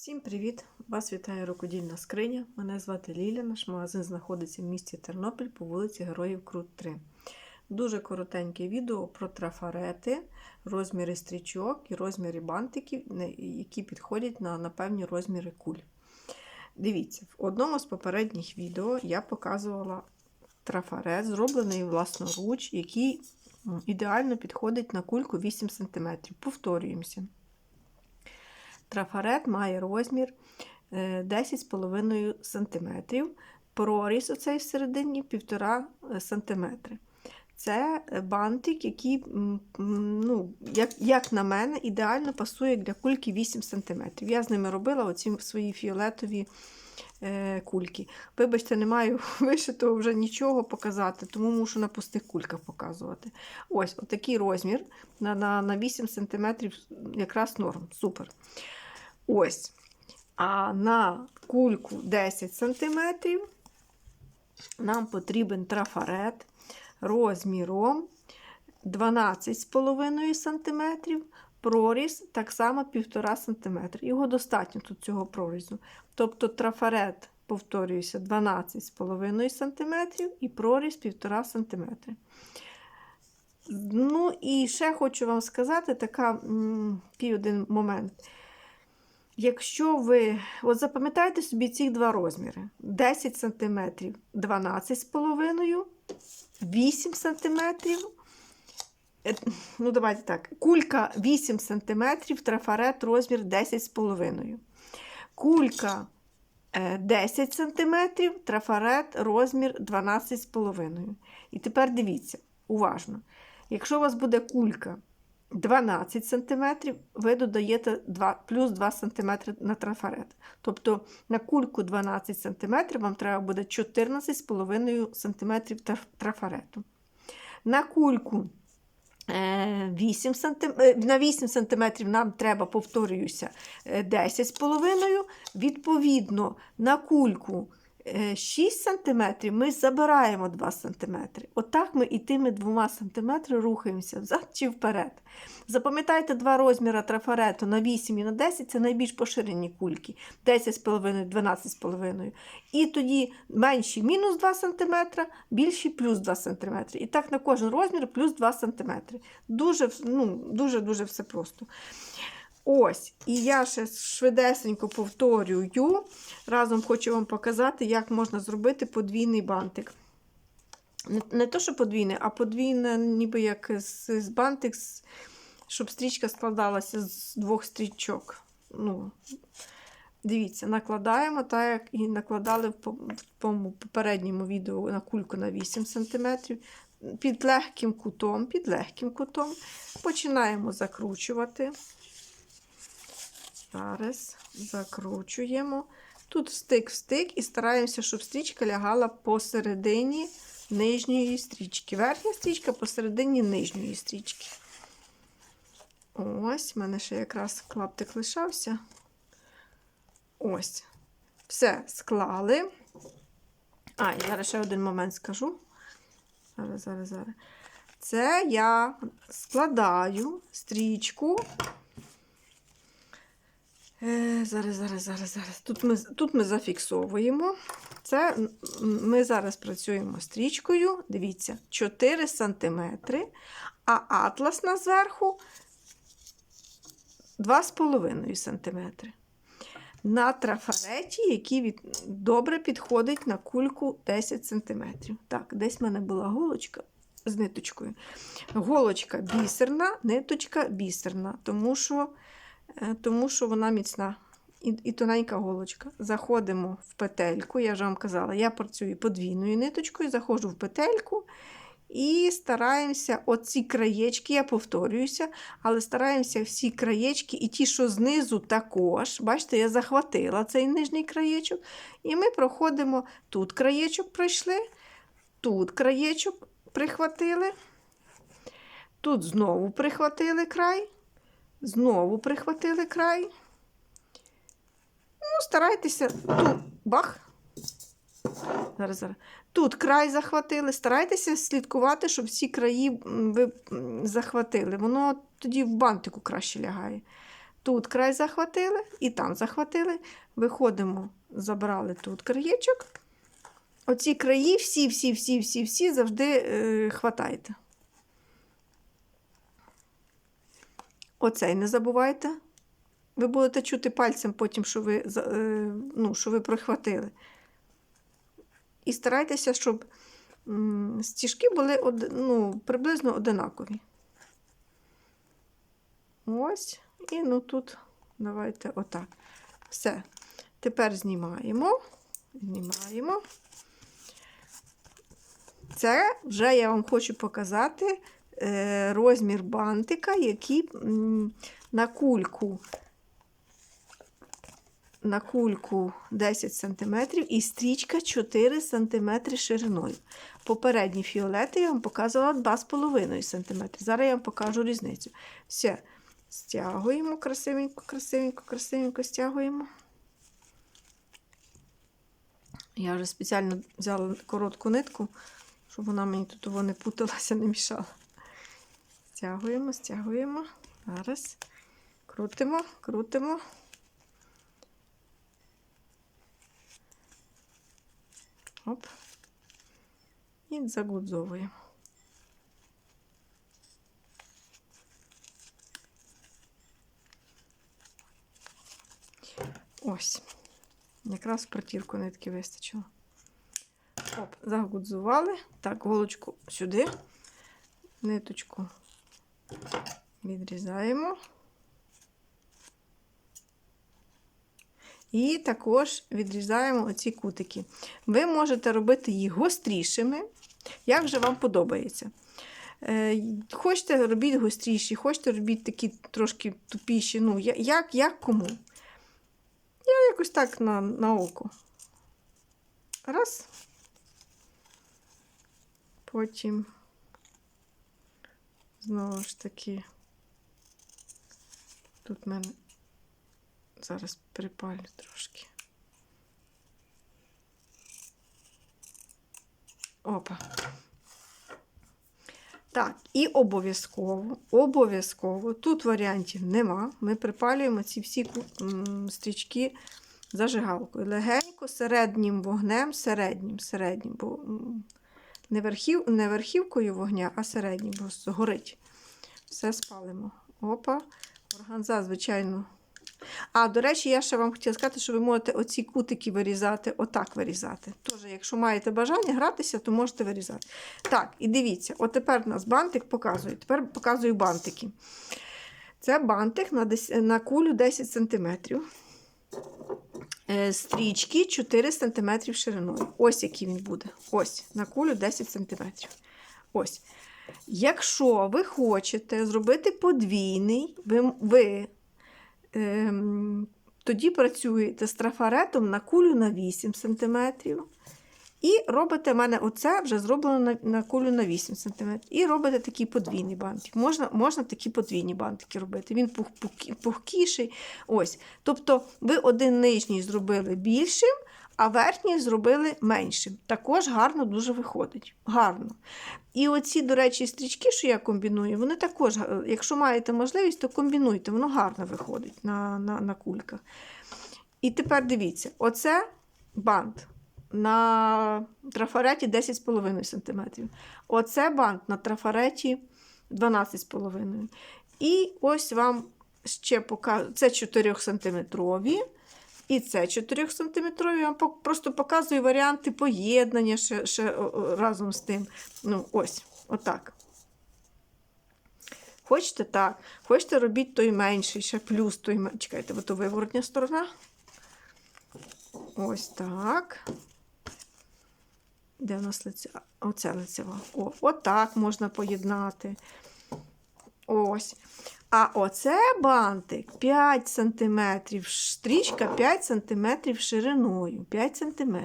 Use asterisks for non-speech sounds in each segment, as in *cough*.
Всім привіт! Вас вітає рукодільна скриня. Мене звати Ліля. Наш магазин знаходиться в місті Тернопіль по вулиці Героїв Крут 3. Дуже коротеньке відео про трафарети, розміри стрічок і розміри бантиків, які підходять на, на певні розміри куль. Дивіться, в одному з попередніх відео я показувала трафарет, зроблений власноруч, який ідеально підходить на кульку 8 см. Повторюємося. Трафарет має розмір е, 10,5 см. Проріз оцей всередині 1,5 см. Це е, бантик, який, ну, як, як на мене, ідеально пасує для кульки 8 см. Я з ними робила оці свої фіолетові е, кульки. Вибачте, не маю *laughs* вишитого вже нічого показати, тому мушу на пустих кульках показувати. Ось отакий розмір на, на, на 8 см якраз норм. Супер. Ось. А на кульку 10 см нам потрібен трафарет розміром 12,5 см, проріз так само 1,5 см. Його достатньо тут цього прорізу. Тобто трафарет, повторююся, 12,5 см і проріз 1,5 см. Ну і ще хочу вам сказати така, м, такий один момент. Якщо ви, от запам'ятайте собі ці два розміри: 10 см 12,5, 8 см. е, Ну, давайте так. Кулька 8 см, трафарет розмір 10,5. Кулька е, 10 см, трафарет розмір 12,5. І тепер дивіться, уважно. Якщо у вас буде кулька 12 см, ви додаєте 2, плюс 2 см на трафарет. Тобто на кульку 12 см вам треба буде 14,5 см трафарету. На кульку е, 8 см, на 8 см нам треба, повторююся, е, 10,5 Відповідно, на кульку е, 6 см ми забираємо 2 см. Отак ми і тими 2 см рухаємося взад чи вперед. Запам'ятайте два розміри трафарету на 8 і на 10 це найбільш поширені кульки 10,5, 12,5. І тоді менші мінус 2 см, більші плюс 2 см. І так на кожен розмір плюс 2 см. Дуже, ну, дуже, дуже все просто. Ось, і я ще швидесенько повторюю. Разом хочу вам показати, як можна зробити подвійний бантик. Не, то, що подвійний, а подвійне, ніби як з, бантик, щоб стрічка складалася з двох стрічок. Ну, дивіться, накладаємо так, як і накладали в попередньому відео на кульку на 8 см. Під легким кутом, під легким кутом починаємо закручувати. Зараз закручуємо. Тут стик в стик і стараємося, щоб стрічка лягала посередині нижньої стрічки. Верхня стрічка посередині нижньої стрічки. Ось, в мене ще якраз клаптик лишався. Ось. Все склали. А, і зараз ще один момент скажу. Зараз, зараз, зараз. Це я складаю стрічку зараз, зараз, зараз, зараз. Тут ми, тут ми зафіксовуємо. Це ми зараз працюємо стрічкою. Дивіться, 4 см, а атласна зверху 2,5 см. На трафареті, який від... добре підходить на кульку 10 см. Так, десь в мене була голочка з ниточкою. Голочка бісерна, ниточка бісерна, тому що Е, тому що вона міцна. І, і тоненька голочка. Заходимо в петельку. Я вже вам казала, я працюю подвійною ниточкою, заходжу в петельку і стараємося оці краєчки, я повторююся, але стараємося всі краєчки, і ті, що знизу також. Бачите, я захватила цей нижній краєчок. І ми проходимо тут краєчок пройшли, тут краєчок прихватили, тут знову прихватили край. Знову прихватили край. Ну, старайтеся тут бах. Зараз, зараз. Тут край захватили. Старайтеся слідкувати, щоб всі краї ви захватили. Воно тоді в бантику краще лягає. Тут край захватили і там захватили. Виходимо, забрали тут краєчок. Оці краї всі, всі, всі, всі, всі завжди е, хватайте. Оцей не забувайте. Ви будете чути пальцем потім, що ви, е, ну, що ви прихватили. І старайтеся, щоб стіжки були ну, приблизно одинакові. Ось. І ну тут давайте отак. Все. Тепер знімаємо. Знімаємо. Це вже я вам хочу показати е, розмір бантика, який на кульку на кульку 10 см і стрічка 4 см шириною. Попередні фіолети я вам показувала 2,5 см. Зараз я вам покажу різницю. Все, стягуємо красивенько, красивенько, красивенько стягуємо. Я вже спеціально взяла коротку нитку, щоб вона мені тут не путалася, не мішала. Стягуємо, стягуємо. Зараз крутимо, крутимо. Оп. І загудзовуємо. Ось. Якраз протірку нитки вистачило. Оп, загудзували. Так, голочку сюди, ниточку відрізаємо. І також відрізаємо оці кутики. Ви можете робити їх гострішими, як вже вам подобається. Е, Хочете робіть гостріші, хочете робіть такі трошки тупіші. Ну, як, як кому. Я якось так на, на око. Раз. Потім знову ж таки. Тут в мене зараз припалю трошки. Опа. Так, і обов'язково, обов'язково, тут варіантів нема. Ми припалюємо ці всі стрічки зажигалкою. Легенько, середнім вогнем, середнім, середнім, бо не, верхів, не верхівкою вогня, а середнім, бо згорить. Все спалимо. Опа. Органза, звичайно. А, до речі, я ще вам хотіла сказати, що ви можете оці кутики вирізати, отак вирізати. Тож, якщо маєте бажання гратися, то можете вирізати. Так, і дивіться, от тепер у нас бантик показує. Тепер показую бантики. Це бантик на, дес... на кулю 10 см. Е, Стрічки 4 см шириною. Ось який він буде. Ось, на кулю 10 см. Ось. Якщо ви хочете зробити подвійний, ви, ви ем, тоді працюєте з трафаретом на кулю на 8 см. І робите в мене оце вже зроблено на, на кулю на 8 см. І робите такий подвійний бантик. Можна, можна такі подвійні бантики робити. Він пух, пух- пухкіший. Ось. Тобто ви один нижній зробили більшим, а верхній зробили меншим. Також гарно дуже виходить. Гарно. І оці, до речі, стрічки, що я комбіную, вони також, е, якщо маєте можливість, то комбінуйте, воно гарно виходить на, на, на кульках. І тепер дивіться, оце бант на трафареті 10,5 см. Оце бант на трафареті 12,5 І ось вам ще показую, це 4 см. І це 4 см. Я вам просто показую варіанти поєднання ще, ще разом з тим. Ну, ось, отак. Хочете так, хочете робіть той менший, ще плюс той менший. Чекайте, бо то виворотня сторона. Ось так. Де в нас лице? Оце лицева. О, отак можна поєднати. Ось. А оце бантик 5 см, стрічка 5 см шириною. 5 см.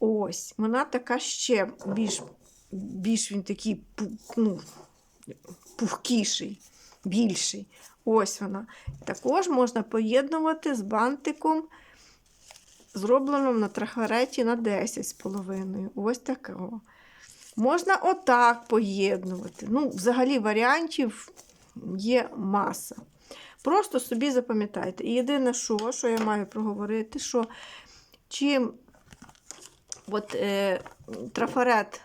Ось, вона така ще більш, більш він такий ну, пухкіший, більший. Ось вона. Також можна поєднувати з бантиком, зробленим на трахареті на 10,5. Ось такого. Можна отак поєднувати. Ну, взагалі варіантів є маса. Просто собі запам'ятайте. І єдине, що, що я маю проговорити, що чим от, е, трафарет,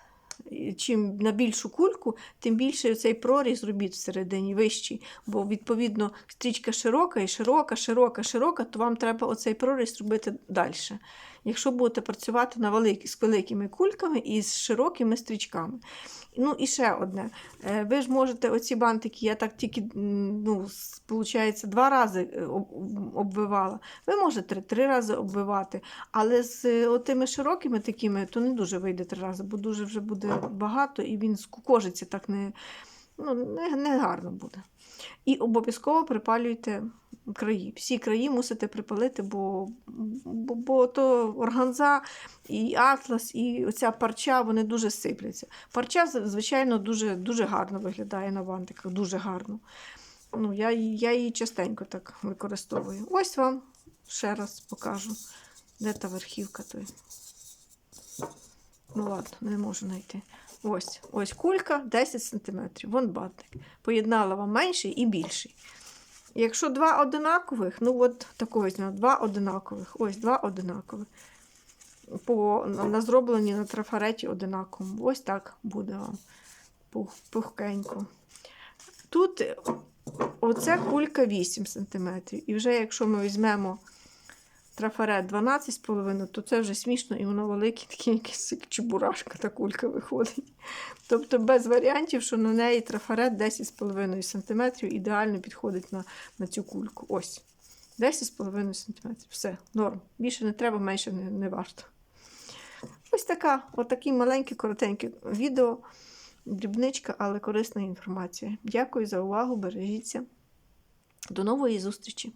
чим на більшу кульку, тим більше цей проріз робіть всередині вищий. Бо, відповідно, стрічка широка і широка, широка, широка, то вам треба оцей проріз робити далі. Якщо будете працювати на великі, з великими кульками і з широкими стрічками. Ну і ще одне. Е, Ви ж можете оці бантики, я так тільки ну, виходить, два рази е, обвивала. Ви можете три, рази обвивати, але з е, отими широкими такими, то не дуже вийде три рази, бо дуже вже буде багато і він скукожиться так не, ну, не, не гарно буде. І обов'язково припалюйте краї. Всі краї мусите припалити, бо, бо, бо то органза і атлас, і оця парча вони дуже сипляться. Парча, звичайно, дуже, дуже гарно виглядає на бантиках, дуже гарно. Ну, я, я її частенько так використовую. Ось вам ще раз покажу, де та верхівка той. Ну ладно, не можу знайти. Ось, ось кулька 10 см. Вон бантик. Поєднала вам менший і більший. Якщо два одинакових, ну от такого два одинакових. Ось два одинакових. По, на, зроблені на трафареті одинаково. Ось так буде вам пух, пухкенько. Тут оце кулька 8 см. І вже якщо ми візьмемо трафарет 12,5, то це вже смішно і воно велике, таке якесь чебурашка та кулька виходить. Тобто без варіантів, що на неї трафарет 10,5 см ідеально підходить на, на цю кульку. Ось. 10,5 см. Все, норм. Більше не треба, менше не, не варто. Ось така, отакі маленькі, коротенькі відео. Дрібничка, але корисна інформація. Дякую за увагу, бережіться. До нової зустрічі!